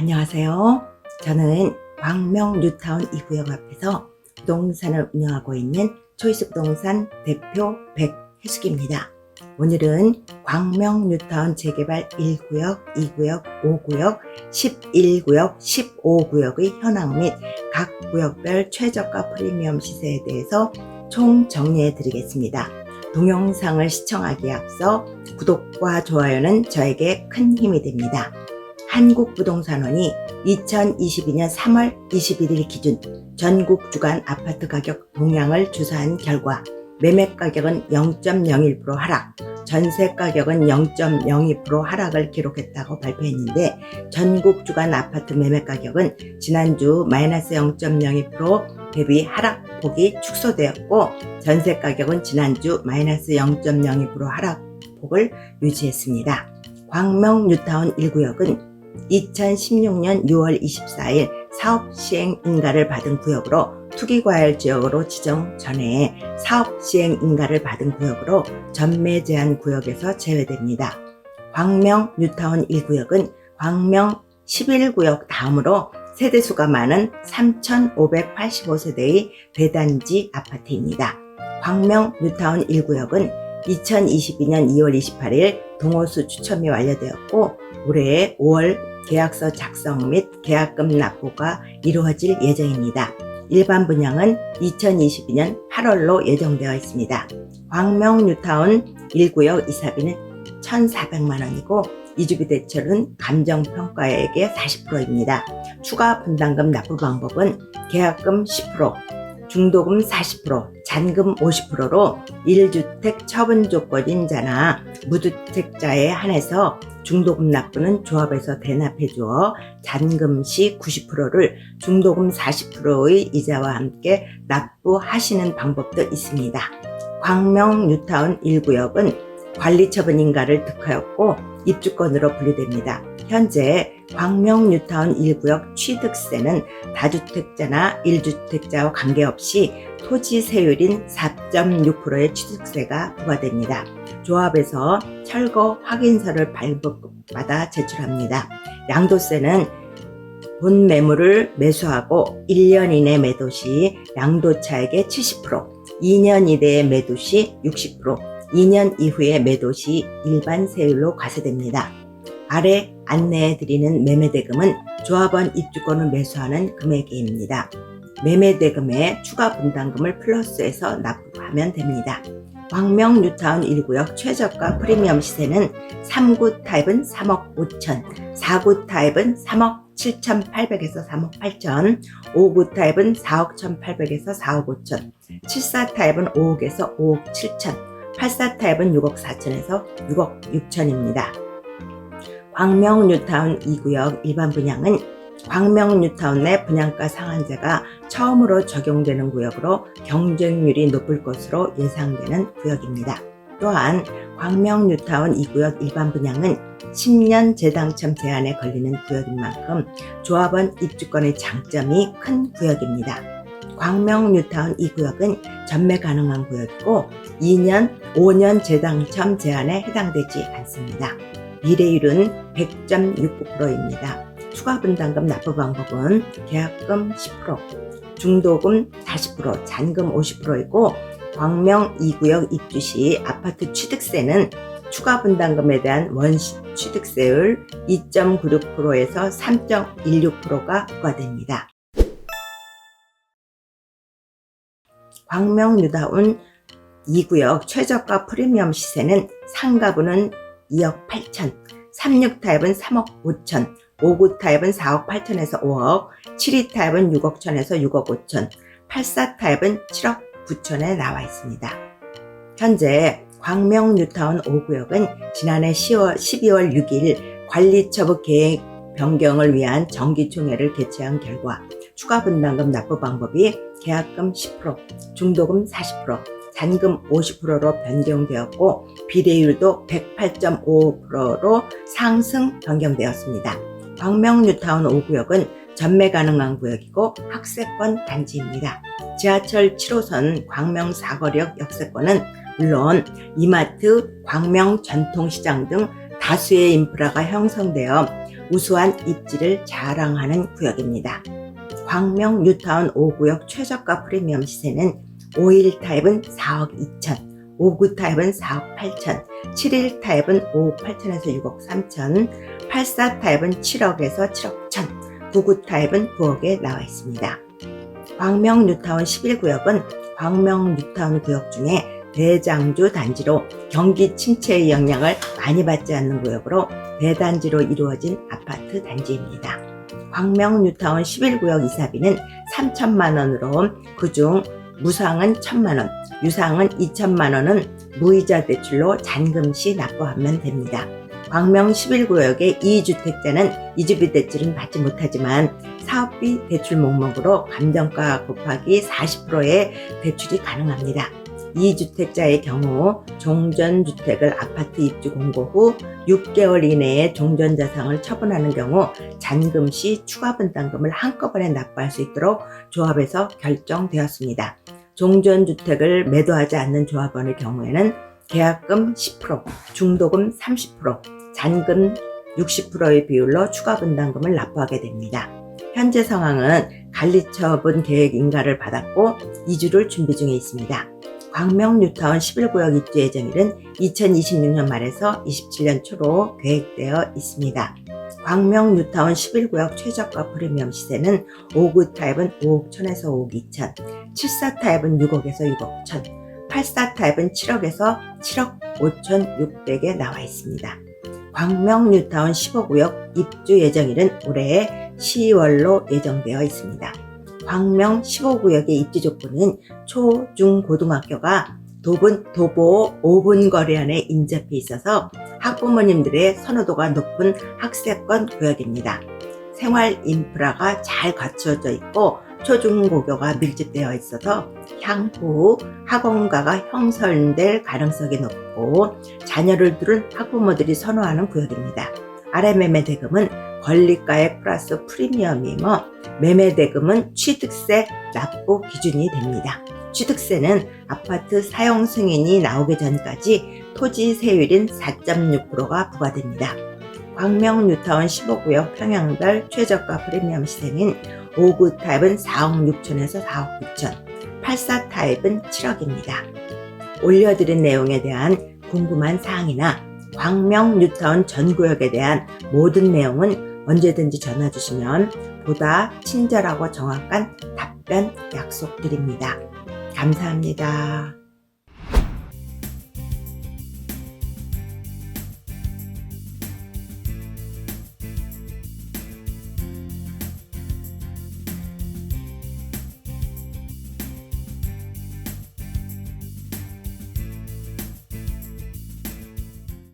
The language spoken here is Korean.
안녕하세요. 저는 광명 뉴타운 2구역 앞에서 부동산을 운영하고 있는 초이스 부동산 대표 백혜숙입니다. 오늘은 광명 뉴타운 재개발 1구역, 2구역, 5구역, 11구역, 15구역의 현황 및 각 구역별 최저가 프리미엄 시세에 대해서 총 정리해 드리겠습니다. 동영상을 시청하기에 앞서 구독과 좋아요는 저에게 큰 힘이 됩니다. 한국부동산원이 2022년 3월 21일 기준 전국 주간 아파트 가격 동향을 조사한 결과 매매 가격은 0.01% 하락, 전세 가격은 0.02% 하락을 기록했다고 발표했는데 전국 주간 아파트 매매 가격은 지난주 마이너스 0.02% 대비 하락폭이 축소되었고 전세 가격은 지난주 마이너스 0.02% 하락폭을 유지했습니다. 광명 뉴타운 1구역은 2016년 6월 24일 사업 시행 인가를 받은 구역으로 투기과열 지역으로 지정 전에 사업 시행 인가를 받은 구역으로 전매 제한 구역에서 제외됩니다. 광명 뉴타운 1구역은 광명 11구역 다음으로 세대수가 많은 3,585세대의 대단지 아파트입니다. 광명 뉴타운 1구역은 2022년 2월 28일 동호수 추첨이 완료되었고 올해 5월 계약서 작성 및 계약금 납부가 이루어질 예정입니다. 일반 분양은 2022년 8월로 예정되어 있습니다. 광명 뉴타운 1구역 이사비는 1,400만 원이고 이주비 대출은 감정평가액의 40%입니다. 추가 분담금 납부 방법은 계약금 10%, 중도금 40%, 잔금 50%로 1주택 처분 조건인 자나 무주택자에 한해서 중도금 납부는 조합에서 대납해 주어 잔금 시 90%를 중도금 40%의 이자와 함께 납부하시는 방법도 있습니다. 광명 뉴타운 1구역은 관리처분 인가를 득하였고 입주권으로 분리됩니다. 현재 광명 뉴타운 1구역 취득세는 다주택자나 1주택자와 관계없이 토지 세율인 4.6%의 취득세가 부과됩니다. 조합에서 철거 확인서를 발급받아 제출합니다. 양도세는 본 매물을 매수하고 1년 이내 매도 시 양도차액의 70%, 2년 이내의 매도 시 60%, 2년 이후에 매도 시 일반 세율로 과세됩니다. 아래 안내해 드리는 매매대금은 조합원 입주권을 매수하는 금액입니다. 매매대금에 추가 분담금을 플러스해서 납부하면 됩니다. 광명 뉴타운 1구역 최저가 프리미엄 시세는 3구 타입은 3억 5천, 4구 타입은 3억 7,800에서 3억 8천, 5구 타입은 4억 1,800에서 4억 5천, 74 타입은 5억에서 5억 7천, 84 타입은 6억 4천에서 6억 6천입니다. 광명 뉴타운 2구역 일반 분양은 광명 뉴타운 내 분양가 상한제가 처음으로 적용되는 구역으로 경쟁률이 높을 것으로 예상되는 구역입니다. 또한 광명 뉴타운 2구역 일반 분양은 10년 재당첨 제한에 걸리는 구역인 만큼 조합원 입주권의 장점이 큰 구역입니다. 광명 뉴타운 2구역은 전매 가능한 구역이고 2년, 5년 재당첨 제한에 해당되지 않습니다. 미래율은 100.69%입니다. 추가 분담금 납부 방법은 계약금 10%, 중도금 40%, 잔금 50%이고 광명 2구역 입주 시 아파트 취득세는 추가 분담금에 대한 원시 취득세율 2.96%에서 3.16%가 부과됩니다. 광명 뉴다운 2구역 최저가 프리미엄 시세는 상가부는 2억 8천, 36 타입은 3억 5천, 5구 타입은 4억 8천에서 5억, 72 타입은 6억 천에서 6억 5천, 84 타입은 7억 9천에 나와 있습니다. 현재 광명 뉴타운 5구역은 지난해 10월, 12월 6일 관리처분 계획 변경을 위한 정기총회를 개최한 결과 추가 분담금 납부 방법이 계약금 10%, 중도금 40%, 잔금 50%로 변경되었고 비례율도 108.5%로 상승 변경되었습니다. 광명 뉴타운 5구역은 전매 가능한 구역이고 학세권 단지입니다. 지하철 7호선 광명 사거리역 역세권은 물론 이마트, 광명 전통시장 등 다수의 인프라가 형성되어 우수한 입지를 자랑하는 구역입니다. 광명 뉴타운 5구역 최저가 프리미엄 시세는 5일 타입은 4억 2천, 5구 타입은 4억 8천, 7일 타입은 5억 8천에서 6억 3천, 84 타입은 7억에서 7억 1천, 99 타입은 9억에 나와 있습니다. 광명 뉴타운 11구역은 광명 뉴타운 구역 중에 대장주 단지로 경기 침체의 영향을 많이 받지 않는 구역으로 대단지로 이루어진 아파트 단지입니다. 광명 뉴타운 11구역 이사비는 3천만 원으로 그중 무상은 1천만 원, 유상은 2천만 원은 무이자 대출로 잔금시 납부하면 됩니다. 광명 11구역의 2주택자는 이주비 대출은 받지 못하지만 사업비 대출 목록으로 감정가 곱하기 40%의 대출이 가능합니다. 2주택자의 경우 종전주택을 아파트 입주 공고 후 6개월 이내에 종전자산을 처분하는 경우 잔금 시 추가 분담금을 한꺼번에 납부할 수 있도록 조합에서 결정되었습니다. 종전주택을 매도하지 않는 조합원의 경우에는 계약금 10%, 중도금 30%, 잔금 60%의 비율로 추가 분담금을 납부하게 됩니다. 현재 상황은 관리처분 계획 인가를 받았고 이주를 준비 중에 있습니다. 광명 뉴타운 11구역 입주 예정일은 2026년 말에서 27년 초로 계획되어 있습니다. 광명 뉴타운 11구역 최저가 프리미엄 시세는 5구 타입은 5억 1000에서 5억 2천, 74 타입은 6억에서 6억 1000, 84 타입은 7억에서 7억 5천 6백에 나와 있습니다. 광명 뉴타운 15구역 입주 예정일은 올해 10월로 예정되어 있습니다. 광명 15구역의 입지 조건은 초, 중, 고등학교가 도분, 도보 5분 거리 안에 인접해 있어서 학부모님들의 선호도가 높은 학세권 구역입니다. 생활 인프라가 잘 갖추어져 있고 초중고교가 밀집되어 있어서 향후 학원가가 형성될 가능성이 높고 자녀를 두른 학부모들이 선호하는 구역입니다. 아래 매매 대금은 권리가액 플러스 프리미엄이며 매매 대금은 취득세 납부 기준이 됩니다. 취득세는 아파트 사용 승인이 나오기 전까지 토지 세율인 4.6%가 부과됩니다. 광명 뉴타운 15구역 평양별 최저가 프리미엄 시세는 5구 타입은 4억 6천에서 4억 9천, 84 타입은 7억입니다. 올려드린 내용에 대한 궁금한 사항이나 광명 뉴타운 전 구역에 대한 모든 내용은 언제든지 전화 주시면 보다 친절하고 정확한 답변 약속드립니다. 감사합니다.